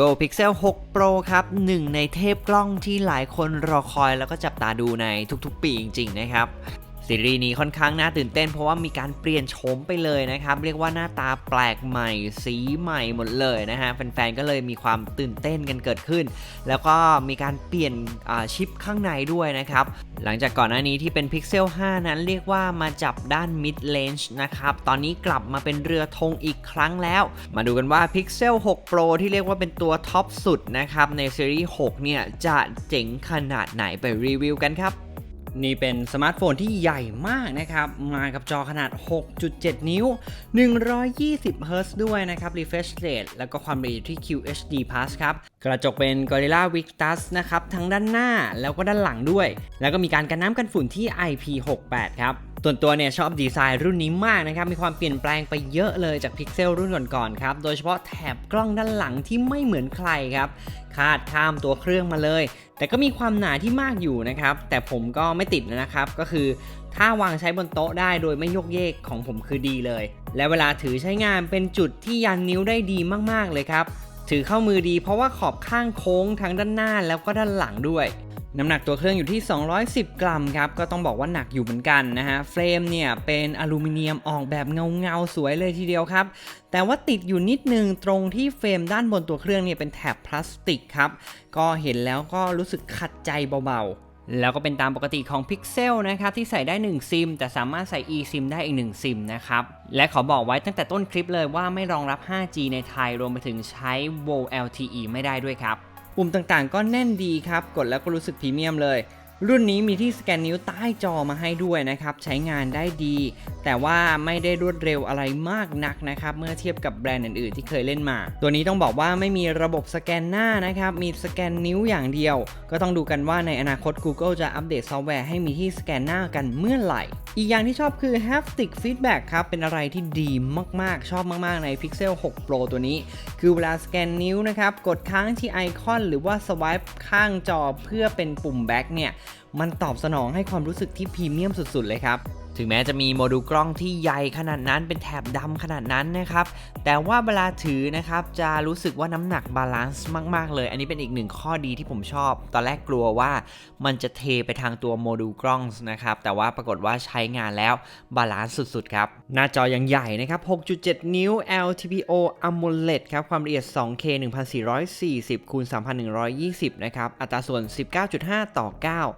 Google Pixel 6 Pro ครับหนึ่งในเทพกล้องที่หลายคนรอคอยแล้วก็จับตาดูในทุกๆปีจริงๆนะครับ ซีรีส์นี้ค่อนข้างน่าตื่นเต้น เพราะว่ามีการเปลี่ยนโฉมไปเลยนะครับ เรียกว่าหน้าตาแปลกใหม่สีใหม่หมดเลยนะฮะแฟนๆก็เลยมีความตื่นเต้นกันเกิดขึ้น แล้วก็มีการเปลี่ยนชิปข้างในด้วยนะครับ หลังจากก่อนหน้านี้ที่เป็น Pixel 5 นั้นเรียกว่ามาจับด้าน mid range นะครับ ตอนนี้กลับมาเป็นเรือธงอีกครั้งแล้ว มาดูกันว่า Pixel 6 Pro ที่เรียกว่าเป็นตัวท็อปสุดนะครับในซีรีส์6เนี่ยจะเจ๋งขนาดไหนไปรีวิวกันครับ นี่เป็นสมาร์ทโฟนที่ใหญ่มากนะครับ มากับจอขนาด 6.7 นิ้ว 120เฮิร์ซด้วยนะครับ refresh rate แล้วก็ความละเอียดที่ QHD Plus ครับ กระจกเป็น Gorilla Victus นะครับ ทั้งด้านหน้าแล้วก็ด้านหลังด้วย แล้วก็มีการกันน้ำกันฝุ่นที่ IP68 ครับ ส่วนตัวเนี่ยชอบดีไซน์รุ่นนี้มากนะครับ มีความเปลี่ยนแปลงไปเยอะเลยจาก Pixel รุ่นก่อนๆครับ โดยเฉพาะแถบกล้องด้านหลังที่ไม่เหมือนใครครับคาดข้ามตัวเครื่องมาเลย แต่ก็มีความหนาที่มากอยู่นะครับ แต่ผมก็ไม่ติดนะครับ ก็คือถ้าวางใช้บนโต๊ะได้โดยไม่ยกเยกของผมคือดีเลย และเวลาถือใช้งานเป็นจุดที่ยันนิ้วได้ดีมากๆเลยครับ ถือเข้ามือดีเพราะว่าขอบข้างโค้งทั้งด้านหน้าแล้วก็ด้านหลังด้วย น้ำหนักตัวเครื่องอยู่ที่ 210 กรัมครับ ก็ต้องบอกว่าหนักอยู่เหมือนกันนะฮะ เฟรมเนี่ยเป็นอลูมิเนียมออกแบบเงาเงาๆสวยเลยทีเดียวครับ แต่ว่าติดอยู่นิดนึงตรงที่เฟรมด้านบนตัวเครื่องเนี่ยเป็นแถบพลาสติกครับ ก็เห็นแล้วก็รู้สึกขัดใจเบาๆแล้วก็เป็นตามปกติของ Pixel นะครับที่ใส่ได้ 1 ซิม แต่สามารถใส่ eSIM ได้อีก 1 ซิมนะครับ และขอบอกไว้ตั้งแต่ต้นคลิปเลยว่าไม่รองรับ 5G ในไทยรวมไปถึงใช้ VO LTE ไม่ได้ด้วยครับ ปุ่มต่างๆ ก็แน่นดีครับ กดแล้วก็รู้สึกพรีเมียมเลย รุ่นนี้มีที่สแกนนิ้วใต้จอมาให้ด้วยนะครับ ใช้งานได้ดี แต่ว่าไม่ได้รวดเร็วอะไรมากนักนะครับ เมื่อเทียบกับแบรนด์อื่นๆ ที่เคยเล่นมา ตัวนี้ต้องบอกว่าไม่มีระบบสแกนหน้านะครับ มีสแกนนิ้วอย่างเดียว ก็ต้องดูกันว่าในอนาคต Google จะอัปเดตซอฟต์แวร์ให้มีที่สแกนหน้ากันเมื่อไหร่ อีกอย่างที่ชอบคือ haptic feedback ครับ เป็นอะไรที่ดีมากๆ ชอบมากๆ ใน Pixel 6 Pro ตัวนี้ คือเวลาสแกนนิ้วนะครับ กดค้างที่ไอคอน หรือว่าสวายข้างจอเพื่อเป็นปุ่ม back เนี่ยมันตอบสนองให้ความรู้สึกที่พรีเมียมสุดๆเลยครับถึงแม้จะมีโมดูลกล้องที่ใหญ่ขนาดนั้นเป็นแถบดำขนาดนั้นนะครับ แต่ว่าเวลาถือนะครับจะรู้สึกว่าน้ำหนักบาลานซ์มาก ๆ เลย อันนี้เป็นอีกหนึ่งข้อดีที่ผมชอบ ตอนแรกกลัวว่ามันจะเทไปทางตัวโมดูลกล้องนะครับ แต่ว่าปรากฏว่าใช้งานแล้วบาลานซ์สุด ๆ ครับ หน้าจอยังใหญ่นะครับ 6.7 นิ้ว LTPO AMOLED ครับ ความละเอียด 2K 1440คูณ3120 นะครับ อัตราส่วน 19.5 ต่อ 9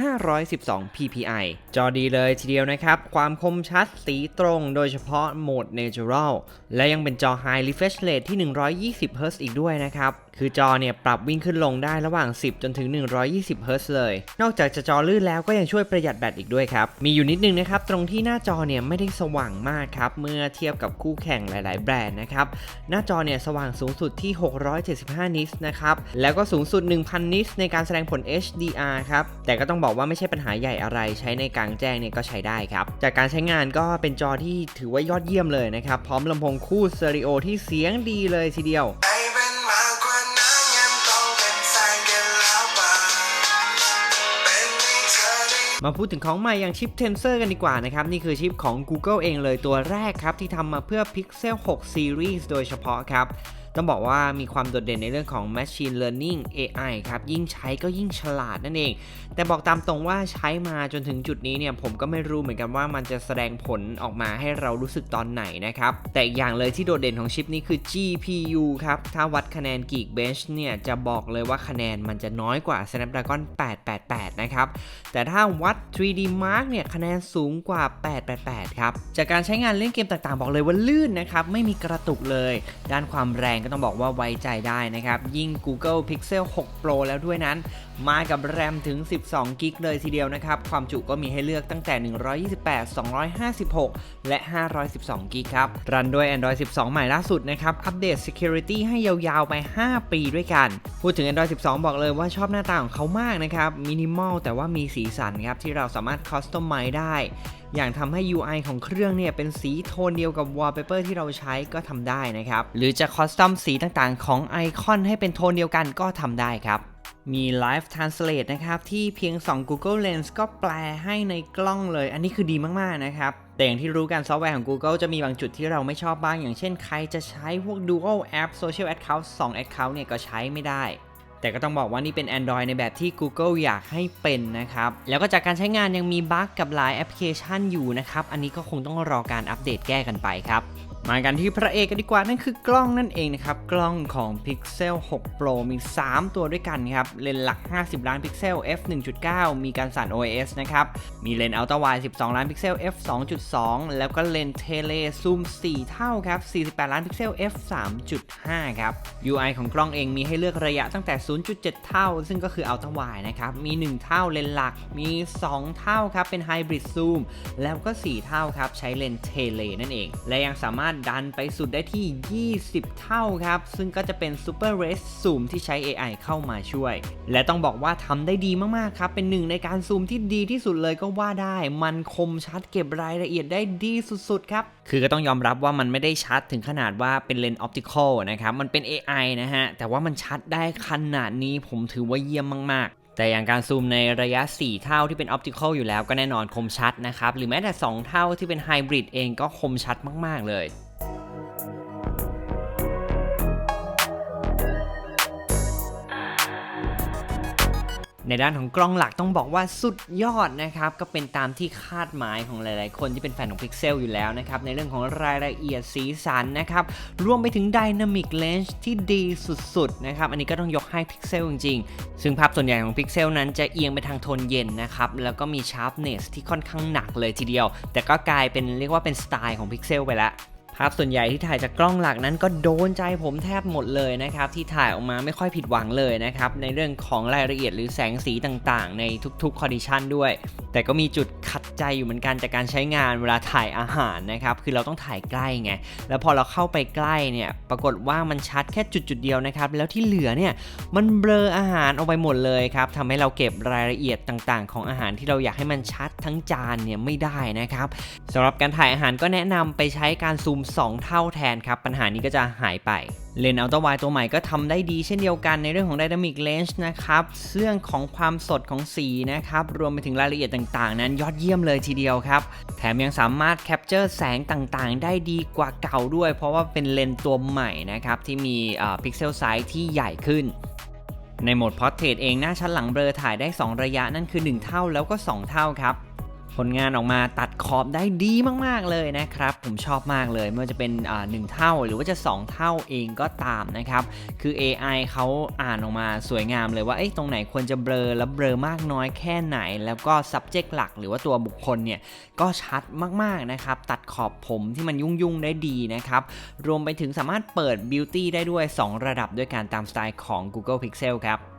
512 ppi จอดีเลยทีเดียวนะครับ ความคมชัดสีตรงโดยเฉพาะโหมด Natural และยังเป็นจอ High Refresh Rate ที่ 120 Hz อีกด้วยนะครับ คือจอเนี่ยปรับวิ่งขึ้นลงได้ระหว่าง 10 จนถึง 120 Hz เลย นอกจากจะจอลื่นแล้วก็ยังช่วยประหยัดแบตอีกด้วยครับ มีอยู่นิดนึงนะครับ ตรงที่หน้าจอเนี่ยไม่ได้สว่างมากครับ เมื่อเทียบกับคู่แข่งหลาย ๆ แบรนด์นะครับ หน้าจอเนี่ยสว่างสูงสุดที่ 675 นิตส์นะครับ แล้วก็สูงสุด 1,000 นิตส์ในการแสดงผล HDR ครับ แต่ก็ต้องบอกว่าไม่ใช่ปัญหาใหญ่อะไรใช้ในกลางแจ้งเนี่ยก็ใช้ได้ครับ จากการใช้งานก็เป็นจอที่ถือว่ายอดเยี่ยมเลยนะครับ พร้อมลำโพงคู่สเตอริโอที่เสียงดีเลยทีเดียวมาพูดถึงของใหม่อย่างชิป Tensor กันดีกว่านะครับ นี่คือชิปของ Google เองเลยตัวแรกครับ ที่ทำมาเพื่อ Pixel 6 Series โดยเฉพาะครับ ต้องบอกว่ามีความโดดเด่นในเรื่องของ Machine Learning AI ครับ ยิ่งใช้ก็ยิ่งฉลาดนั่นเอง แต่บอกตามตรงว่าใช้มาจนถึงจุดนี้เนี่ยผมก็ไม่รู้เหมือนกันว่ามันจะแสดงผลออกมาให้เรารู้สึกตอนไหนนะครับ แต่อย่างเลยที่โดดเด่นของชิปนี้คือ GPU ครับ ถ้าวัดคะแนน Geekbench เนี่ยจะบอกเลยว่าคะแนนมันจะน้อยกว่า Snapdragon 888 นะครับ แต่ถ้าวัด 3D Mark เนี่ยคะแนนสูงกว่า 888 ครับ จากการใช้งานเล่นเกมต่างๆ บอกเลยว่าลื่นนะครับไม่มีกระตุกเลย ด้านความแรงก็ต้องบอกว่าไว้ใจได้นะครับ ยิ่ง Google Pixel 6 Pro แล้วด้วยนั้นมากับแรมถึง 12 กิกเลยทีเดียวนะครับ ความจุก็มีให้เลือกตั้งแต่ 128 256 และ 512 กิกครับ รันด้วย Android 12 ใหม่ล่าสุดนะครับ อัปเดต Security ให้ยาวๆไป 5 ปีด้วยกัน พูดถึง Android 12 บอกเลยว่าชอบหน้าตาของเขามากนะครับ มินิมอลแต่ว่ามีสีสันครับ ที่เราสามารถคอสตอมไมได้อย่างทำให้ UI ของเครื่องเนี่ยเป็นสีโทนเดียวกับ wallpaper ที่เราใช้ก็ทำได้นะครับ หรือจะคอสตอมสีต่างๆ ของไอคอนให้เป็นโทนเดียวกันก็ทำได้ครับ มี Live Translate นะครับ ที่เพียง 2 Google Lens ก็แปลให้ในกล้องเลย อันนี้คือดีมากๆนะครับแต่อย่างที่รู้กันซอฟต์แวร์ของ Google จะมีบางจุดที่เราไม่ชอบบ้าง อย่างเช่นใครจะใช้พวก Dual App Social Account 2 Account เนี่ยก็ใช้ไม่ได้ แต่ก็ต้องบอกว่านี่เป็น Android ในแบบที่ Google อยากให้เป็นนะครับ แล้วก็จากการใช้งานยังมีบั๊กกับหลายแอปพลิเคชันอยู่นะครับ อันนี้ก็คงต้องรอการอัปเดตแก้กันไปครับ มากันที่พระเอกกันดีกว่านั่นคือกล้องนั่นเองนะครับ กล้องของ Pixel 6 Pro มี 3 ตัวด้วยกันครับ เลนส์หลัก 50 ล้านพิกเซล f 1.9 มีการสั่น OIS นะครับ มีเลนส์อัลตร้าไวด์12 ล้านพิกเซล f 2.2 แล้วก็เลนส์เทเลซูม 4 เท่าครับ 48 ล้านพิกเซล f 3.5 ครับ UI ของกล้องเองมีให้เลือกระยะตั้งแต่ 0.7 เท่า ซึ่งก็คืออัลตร้าไวด์นะครับ มี 1 เท่าเลนส์หลัก มี 2 เท่าครับ เป็นไฮบริดซูม แล้วก็ 4 เท่าครับ ใช้เลนส์เทเลนั่นเอง และยังสามารถดันไปสุดได้ที่ 20 เท่าครับ ซึ่งก็จะเป็น Super r a c e Zoom ที่ใช้ AI เข้ามาช่วย และต้องบอกว่าทำได้ดีมากๆครับ เป็นหนึ่งในการซูมที่ดีที่สุดเลยก็ว่าได้ มันคมชัดเก็บรายละเอียดได้ดีสุดๆครับ คือก็ต้องยอมรับว่ามันไม่ได้ชัดถึงขนาดว่าเป็นเลนส์ออปติคอลนะครับ มันเป็น AI นะฮะ แต่ว่ามันชัดได้ขนาดนี้ผมถือว่าเยี่ยมมาก ๆแต่อย่างการซูมในระยะ 4 เท่าที่เป็นออปติคอลอยู่แล้วก็แน่นอนคมชัดนะครับ หรือแม้แต่ 2 เท่าที่เป็นไฮบริดเองก็คมชัดมาก ๆ เลย ในด้านของกล้องหลักต้องบอกว่าสุดยอดนะครับ ก็เป็นตามที่คาดหมายของหลาย ๆ คนที่เป็นแฟนของ Pixel อยู่แล้วนะครับ ในเรื่องของรายละเอียดสีสันนะครับ รวมไปถึง Dynamic Range ที่ดีสุด ๆ นะครับ อันนี้ก็ต้องยกให้ Pixel จริง ๆ ซึ่งภาพส่วนใหญ่ของ Pixel นั้นจะเอียงไปทางโทนเย็นนะครับ แล้วก็มี Sharpness ที่ค่อนข้างหนักเลยทีเดียว แต่ก็กลายเป็นเรียกว่าเป็นสไตล์ของ Pixel ไปแล้ว ภาพส่วนใหญ่ที่ถ่ายจากกล้องหลักนั้นก็โดนใจผมแทบหมดเลยนะครับ ที่ถ่ายออกมาไม่ค่อยผิดหวังเลยนะครับ ในเรื่องของรายละเอียดหรือแสงสีต่างๆ ในทุกๆคอนดิชันด้วย แต่ก็มีจุดขัดใจอยู่เหมือนกันจากการใช้งานเวลาถ่ายอาหารนะครับ คือเราต้องถ่ายใกล้ไง แล้วพอเราเข้าไปใกล้เนี่ย ปรากฏว่ามันชัดแค่จุดๆเดียวนะครับ แล้วที่เหลือเนี่ยมันเบลออาหารออกไปหมดเลยครับทำให้เราเก็บรายละเอียดต่างๆ ของอาหารที่เราอยากให้มันชัดทั้งจานเนี่ยไม่ได้นะครับสำหรับการถ่ายอาหารก็แนะนำไปใช้การซูม2 เท่าแทนครับ ปัญหานี้ก็จะหายไปเลนส์อัลตร้าไวตัวใหม่ก็ทำได้ดีเช่นเดียวกันในเรื่องของ Dynamic Range นะครับเรื่องของความสดของสีนะครับ รวมไปถึงรายละเอียดต่างๆ นั้นยอดเยี่ยมเลยทีเดียวครับ แถมยังสามารถแคปเจอร์แสงต่างๆ ได้ดีกว่าเก่าด้วย เพราะว่าเป็นเลนส์ตัวใหม่นะครับ ที่มีพิกเซลไซส์ที่ใหญ่ขึ้นในโหมด Portrait เองหน้าชั้นหลังเบลอถ่ายได้ 2 ระยะนั่นคือ 1 เท่าแล้วก็ 2 เท่าครับ ผลงานออกมาตัดขอบได้ดีมากๆเลยนะครับ ผมชอบมากเลยไม่ว่าจะเป็นหนึ่งเท่าหรือว่าจะ 2 เท่าเองก็ตามนะครับ คือ AI เขาอ่านออกมาสวยงามเลยว่าเอ้ตรงไหนควรจะเบลอแล้วเบลอมากน้อยแค่ไหน แล้วก็ subject หลักหรือว่าตัวบุคคลเนี่ยก็ชัดมากๆนะครับ ตัดขอบผมที่มันยุ่งๆได้ดีนะครับรวมไปถึงสามารถเปิด Beauty ได้ด้วย 2 ระดับด้วยการตามสไตล์ของ Google Pixel ครับ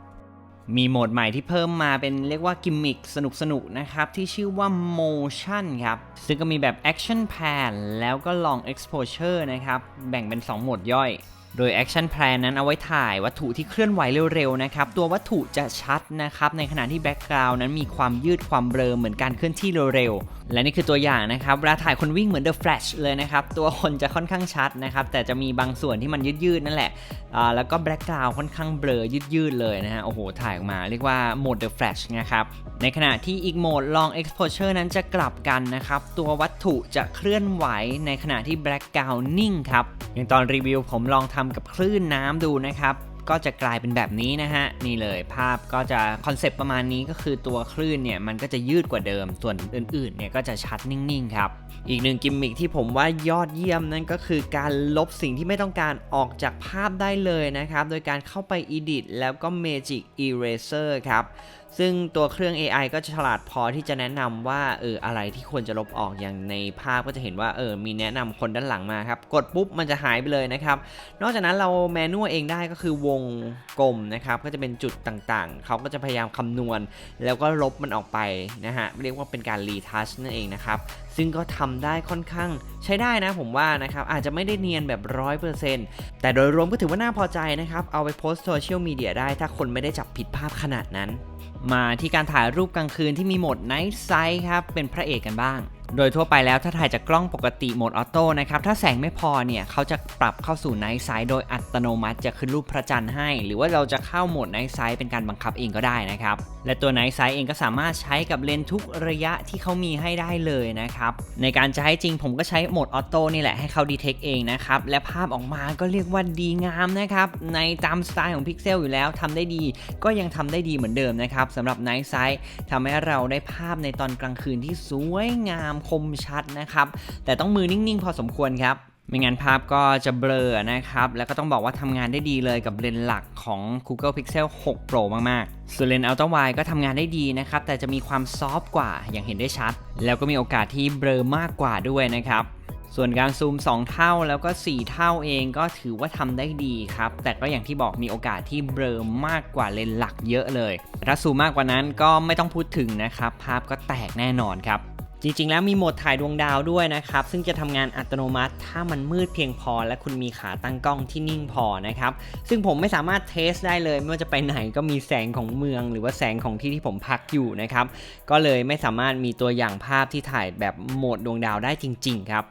มีโหมดใหม่ที่เพิ่มมาเป็นเรียกว่ากิมมิคสนุกๆนะครับ ที่ชื่อว่า motion ครับ ซึ่งก็มีแบบ action pan แล้วก็ long exposure นะครับ แบ่งเป็น 2 โหมดย่อย โดย Action Plan นั้นเอาไว้ถ่ายวัตถุที่เคลื่อนไหวเร็วๆนะครับ ตัววัตถุจะชัดนะครับ ในขณะที่ Background นั้นมีความยืดความเบลอเหมือนการเคลื่อนที่เร็วๆ และนี่คือตัวอย่างนะครับเวลาถ่ายคนวิ่งเหมือน The Flash เลยนะครับ ตัวคนจะค่อนข้างชัดนะครับ แต่จะมีบางส่วนที่มันยืดๆ นั่นแหละแล้วก็ Background ค่อนข้างเบลอยืดๆ เลยนะฮะโอ้โหถ่ายออกมาเรียกว่าโหมด The Flash นะครับในขณะที่อีกโหมด Long Exposure นั้นจะกลับกันนะครับตัววัตถุจะเคลื่อนไหวในขณะที่ Background นิ่งครับอย่างตอนรีวิวผมลองทำกับคลื่นน้ำดูนะครับก็จะกลายเป็นแบบนี้นะฮะ นี่เลยภาพก็จะคอนเซปต์ประมาณนี้ก็คือตัวคลื่นเนี่ย มันก็จะยืดกว่าเดิม ส่วนอื่นๆเนี่ยก็จะชัดนิ่งๆครับ อีกหนึ่งกิมมิคที่ผมว่ายอดเยี่ยมนั่นก็คือการลบสิ่งที่ไม่ต้องการออกจากภาพได้เลยนะครับ โดยการเข้าไป Edit แล้วก็ Magic Eraser ครับ ซึ่งตัวเครื่อง AI ก็จะฉลาดพอที่จะแนะนำว่าเอออะไรที่ควรจะลบออกอย่างในภาพก็จะเห็นว่าเออมีแนะนำคนด้านหลังมาครับ กดปุ๊บมันจะหายไปเลยนะครับ นอกจากนั้นเราแมนนวลเองได้ก็คือวงกลมนะครับ ก็จะเป็นจุดต่างๆ เขาก็จะพยายามคำนวณ แล้วก็ลบมันออกไปนะฮะเรียกว่าเป็นการรีทัชนั่นเองนะครับซึ่งก็ทำได้ค่อนข้างใช้ได้นะผมว่านะครับอาจจะไม่ได้เนียนแบบ 100%แต่โดยรวมก็ถือว่าน่าพอใจนะครับ เอาไปโพสต์โซเชียลมีเดียได้ถ้าคนไม่ได้จับผิดภาพขนาดนั้น มาที่การถ่ายรูปกลางคืนที่มีโหมด Night Sight ครับเป็นพระเอกกันบ้าง โดยทั่วไปแล้วถ้าถ่ายจากกล้องปกติโหมดออโต้นะครับ ถ้าแสงไม่พอเนี่ย เขาจะปรับเข้าสู่ไนท์ไซด์โดยอัตโนมัติจะขึ้นรูปพระจันทร์ให้ หรือว่าเราจะเข้าโหมดไนท์ไซด์เป็นการบังคับเองก็ได้นะครับ และตัวไนท์ไซด์เองก็สามารถใช้กับเลนส์ทุกระยะที่เขามีให้ได้เลยนะครับ ในการจะให้จริงผมก็ใช้โหมดออโต้นี่แหละให้เขาดีเทคเองนะครับ และภาพออกมาก็เรียกว่าดีงามนะครับ ในตามสไตล์ของพิกเซลอยู่แล้วทำได้ดี ก็ยังทำได้ดีเหมือนเดิมนะครับสำหรับไนท์ไซด์ทำให้เราได้ภาพในตอนกลางคืนที่สวยงามคมชัดนะครับ แต่ต้องมือนิ่งๆ พอสมควรครับไม่งั้นภาพก็จะเบลอนะครับ แล้วก็ต้องบอกว่าทำงานได้ดีเลยกับเลนส์หลักของ Google Pixel 6 Pro มาก ๆ ส่วนเลนส์ Ultra Wide ก็ทำงานได้ดีนะครับ แต่จะมีความซอฟต์กว่าอย่างเห็นได้ชัด แล้วก็มีโอกาสที่เบลอมากกว่าด้วยนะครับ ส่วนการซูม 2 เท่าแล้วก็ 4 เท่าเองก็ถือว่าทำได้ดีครับ แต่ก็อย่างที่บอกมีโอกาสที่เบลอมากกว่าเลนส์หลักเยอะเลย ถ้าซูมมากกว่านั้นก็ไม่ต้องพูดถึงนะครับ ภาพก็แตกแน่นอนครับ จริงๆ แล้วมีโหมดถ่ายดวงดาวด้วยนะครับ ซึ่งจะทำงานอัตโนมัติ ถ้ามันมืดเพียงพอ และคุณมีขาตั้งกล้องที่นิ่งพอนะครับ ซึ่งผมไม่สามารถเทสได้เลย ไม่ว่าจะไปไหนก็มีแสงของเมือง หรือว่าแสงของที่ที่ผมพักอยู่นะครับ ก็เลยไม่สามารถมีตัวอย่างภาพที่ถ่ายแบบโหมดดวงดาวได้จริง ๆ ครับ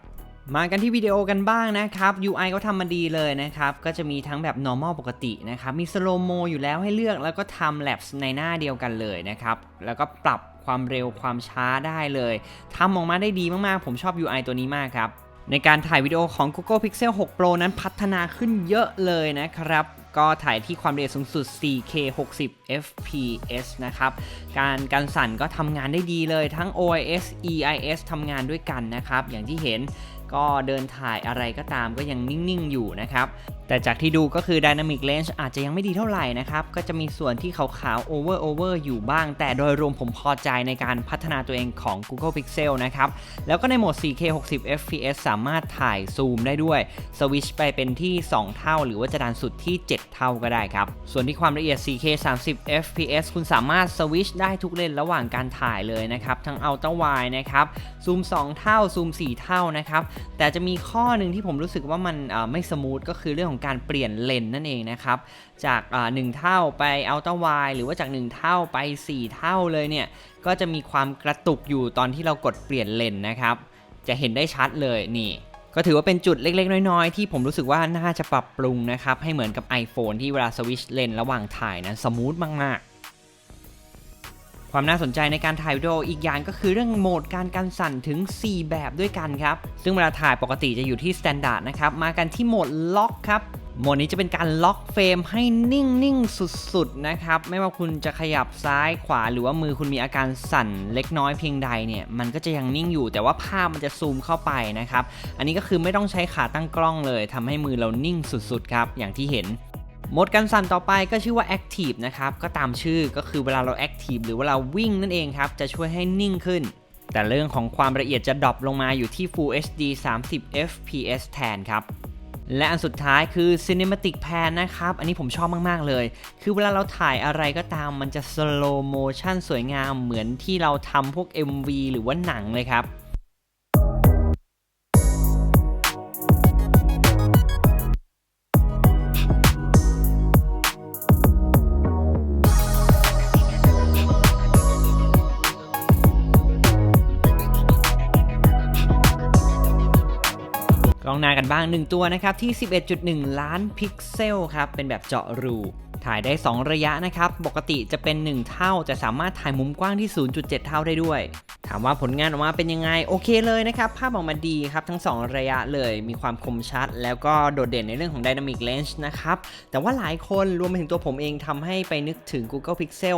มากันที่วิดีโอกันบ้างนะครับ UI ก็ทำมาดีเลยนะครับ ก็จะมีทั้งแบบ normal ปกตินะครับ มี slow mo อยู่แล้วให้เลือก แล้วก็ทำ labs ในหน้าเดียวกันเลยนะครับ แล้วก็ปรับ ความเร็วความช้าได้เลยทำออกมาได้ดีมากๆ ผมชอบ UI ตัวนี้มากครับในการถ่ายวิดีโอของ Google Pixel 6 Pro นั้นพัฒนาขึ้นเยอะเลยนะครับ ก็ถ่ายที่ความละเอียดสูงสุด 4K 60 fps นะครับ การการสั่นก็ทำงานได้ดีเลยทั้ง OIS EIS ทำงานด้วยกันนะครับ อย่างที่เห็นก็เดินถ่ายอะไรก็ตามก็ยังนิ่ง ๆ อยู่นะครับ แต่จากที่ดูก็คือ Dynamic Range อาจจะยังไม่ดีเท่าไหร่นะครับ ก็จะมีส่วนที่ขาวๆ over over อยู่บ้าง แต่โดยรวมผมพอใจในการพัฒนาตัวเองของ Google Pixel นะครับ แล้วก็ในโหมด 4K 60 fps สามารถถ่ายซูมได้ด้วย สวิชไปเป็นที่ 2 เท่า หรือว่าจะดันสุดที่ 7เท่าก็ได้ครับ ส่วนที่ความละเอียด 4K 30 fps คุณสามารถสวิชได้ทุกเลนระหว่างการถ่ายเลยนะครับ ทั้ง Ultra Wide นะครับ ซูม 2 เท่า ซูม 4 เท่านะครับ แต่จะมีข้อหนึ่งที่ผมรู้สึกว่ามันไม่สมูทก็คือเรื่องของการเปลี่ยนเลนนั่นเองนะครับ จาก 1 เท่าไปอัลตร้าไวหรือว่าจาก 1 เท่าไป 4 เท่าเลยเนี่ย ก็จะมีความกระตุกอยู่ตอนที่เรากดเปลี่ยนเลนนะครับ จะเห็นได้ชัดเลยนี่ ก็ถือว่าเป็นจุดเล็กๆ น้อยๆ ที่ผมรู้สึกว่าน่าจะปรับปรุงนะครับ ให้เหมือนกับ iPhone ที่เวลาสวิชเลนระหว่างถ่ายนั้นสมูทมากๆ ความน่าสนใจในการถ่ายวิดีโออีกอย่างก็คือเรื่องโหมดการกันสั่นถึง 4 แบบด้วยกันครับ ซึ่งเวลาถ่ายปกติจะอยู่ที่ Standard นะครับ มากันที่โหมดล็อกครับ โหมดนี้จะเป็นการล็อกเฟรมให้นิ่งๆสุดๆนะครับ ไม่ว่าคุณจะขยับซ้ายขวาหรือว่ามือคุณมีอาการสั่นเล็กน้อยเพียงใดเนี่ยมันก็จะยังนิ่งอยู่ แต่ว่าภาพมันจะซูมเข้าไปนะครับ อันนี้ก็คือไม่ต้องใช้ขาตั้งกล้องเลยทำให้มือเรานิ่งสุดๆครับ อย่างที่เห็นโหมดการสั่นต่อไปก็ชื่อว่า Active นะครับ ก็ตามชื่อก็คือเวลาเรา Active หรือว่าเวลาวิ่งนั่นเองครับ จะช่วยให้นิ่งขึ้น แต่เรื่องของความละเอียดจะดรอปลงมาอยู่ที่ Full HD 30 fps แทนครับ และอันสุดท้ายคือ Cinematic Pan นะครับ อันนี้ผมชอบมาก ๆ เลย คือเวลาเราถ่ายอะไรก็ตามมันจะ slow motion สวยงามเหมือนที่เราทำพวก MV หรือว่าหนังเลยครับ ล้องหน้ากันบ้าง 1 ตัวนะครับที่ 11.1 ล้านพิกเซลครับเป็นแบบเจาะรู ถ่ายได้ 2 ระยะนะครับ ปกติจะเป็น 1 เท่าจะสามารถถ่ายมุมกว้างที่ 0.7 เท่าได้ด้วย ถามว่าผลงานออกมาเป็นยังไง โอเคเลยนะครับ ภาพออกมาดีครับ ทั้ง 2 ระยะเลย มีความคมชัด แล้วก็โดดเด่นในเรื่องของ Dynamic Range นะครับ แต่ว่าหลายคนรวมไปถึงตัวผมเองทำให้ไปนึกถึง Google Pixel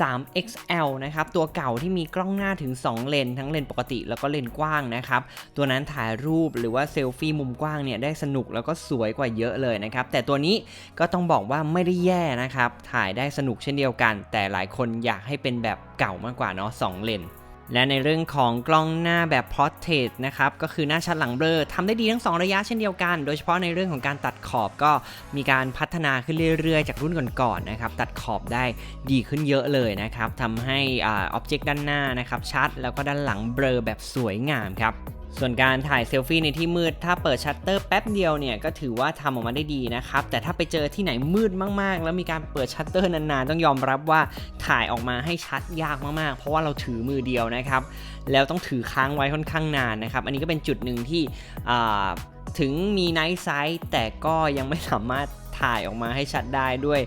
3 XL นะครับ ตัวเก่าที่มีกล้องหน้าถึง 2 เลน ทั้งเลนปกติแล้วก็เลนกว้างนะครับ ตัวนั้นถ่ายรูปหรือว่าเซลฟี่มุมกว้างเนี่ยได้สนุกแล้วก็สวยกว่าเยอะเลยนะครับ แต่ตัวนี้ก็ต้องบอกว่าไม่ได้แย่นะครับ ถ่ายได้สนุกเช่นเดียวกัน แต่หลายคนอยากให้เป็นแบบเก่ามากกว่าเนาะ2เลนและในเรื่องของกล้องหน้าแบบ Portrait นะครับ ก็คือหน้าชัดหลังเบลอทำได้ดีทั้ง 2 ระยะเช่นเดียวกัน โดยเฉพาะในเรื่องของการตัดขอบก็มีการพัฒนาขึ้นเรื่อยๆ จากรุ่นก่อนๆนะครับ ตัดขอบได้ดีขึ้นเยอะเลยนะครับทำให้อ่า object ด้านหน้านะครับชัด แล้วก็ด้านหลังเบลอแบบสวยงามครับ ส่วนการถ่ายเซลฟี่ในที่มืด ถ้าเปิดชัตเตอร์แป๊บเดียวเนี่ยก็ถือว่าทำออกมาได้ดีนะครับ แต่ถ้าไปเจอที่ไหนมืดมากๆ แล้วมีการเปิดชัตเตอร์นานๆ ต้องยอมรับว่าถ่ายออกมาให้ชัดยากมากๆ เพราะว่าเราถือมือเดียวนะครับ แล้วต้องถือค้างไว้ค่อนข้างนานนะครับ อันนี้ก็เป็นจุดหนึ่งที่ถึงมีไนท์ไซส์แต่ก็ยังไม่สามารถถ่ายออกมาให้ชัดได้ด้วย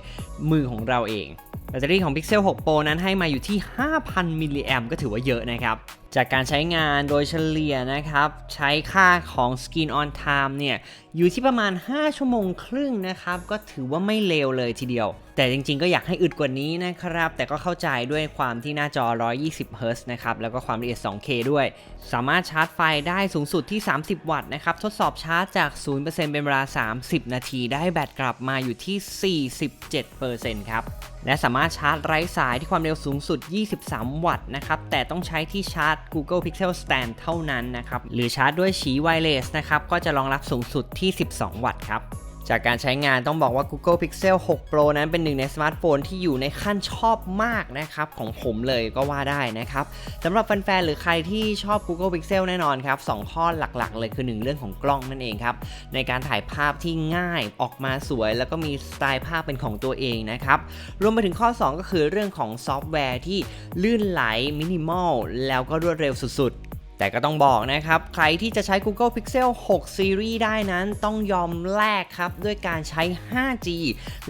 มือของเราเองแบตเตอรี่ของ Pixel 6 Pro นั้นให้มาอยู่ที่ 5,000 มิลลิแอมก็ถือว่าเยอะนะครับ จากการใช้งานโดยเฉลี่ยนะครับ ใช้ค่าของ Screen on Time เนี่ย อยู่ที่ประมาณ 5 ชั่วโมงครึ่งนะครับ ก็ถือว่าไม่เลวเลยทีเดียว แต่จริงๆ ก็อยากให้อึดกว่านี้นะครับ แต่ก็เข้าใจด้วยความที่หน้าจอ 120 Hz นะครับ แล้วก็ความละเอียด 2K ด้วย สามารถชาร์จไฟได้สูงสุดที่ 30 วัตต์นะครับ ทดสอบชาร์จจาก 0%เป็นเวลา 30 นาที ได้แบตกลับมาอยู่ที่ 47%ครับและสามารถชาร์จไร้สายที่ความเร็วสูงสุด 23 วัตต์นะครับ แต่ต้องใช้ที่ชาร์จ Google Pixel Stand เท่านั้นนะครับ หรือชาร์จด้วยฉีไวเลสนะครับ ก็จะรองรับสูงสุดที่ 12 วัตต์ครับ จากการใช้งานต้องบอกว่า Google Pixel 6 Pro นั้นเป็นหนึ่งในสมาร์ทโฟนที่อยู่ในขั้นชอบมากนะครับ ของผมเลยก็ว่าได้นะครับสำหรับแฟนๆ หรือใครที่ชอบ Google Pixel แน่นอนครับ 2 ข้อหลักๆ เลยคือ 1 เรื่องของกล้องนั่นเองครับ ในการถ่ายภาพที่ง่ายออกมาสวย แล้วก็มีสไตล์ภาพเป็นของตัวเองนะครับรวมไปถึงข้อ 2 ก็คือเรื่องของซอฟต์แวร์ที่ลื่นไหลมินิมอลแล้วก็รวดเร็วสุดๆ แต่ก็ต้องบอกนะครับ ใครที่จะใช้ Google Pixel 6 Series ได้นั้นต้องยอมแลกครับ ด้วยการใช้ 5G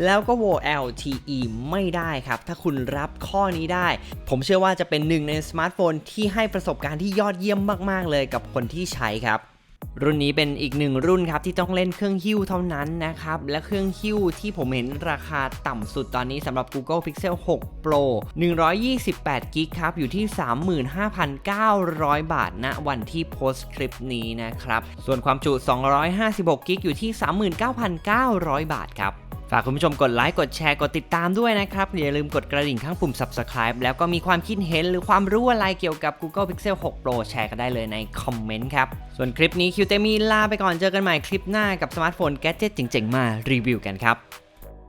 แล้วก็ VoLTE ไม่ได้ครับ ถ้าคุณรับข้อนี้ได้ ผมเชื่อว่าจะเป็นหนึ่งในสมาร์ทโฟนที่ให้ประสบการณ์ที่ยอดเยี่ยมมาก ๆ เลยกับคนที่ใช้ครับ รุ่นนี้เป็นอีกหนึ่งรุ่นครับที่ต้องเล่นเครื่องฮิ้วเท่านั้นนะครับ และเครื่องฮิ้วที่ผมเห็นราคาต่ำสุดตอนนี้สำหรับ Google Pixel 6 Pro 128กิกครับ อยู่ที่ 35,900 บาทณวันที่โพสต์คลิปนี้นะครับ ส่วนความจุ 256กิกอยู่ที่ 39,900 บาทครับ ฝากคุณผู้ชมกดไลค์กดแชร์กดติดตามด้วยนะครับ อย่าลืมกดกระดิ่งข้างปุ่ม subscribe แล้วก็มีความคิดเห็นหรือความรู้อะไรเกี่ยวกับ Google Pixel 6 Pro แชร์กันได้เลยในคอมเมนต์ครับ ส่วนคลิปนี้คิวเตมีลาไปก่อนเจอกันใหม่คลิปหน้ากับสมาร์ทโฟนแกดเจิตเจ๋งๆ มารีวิวกันครับ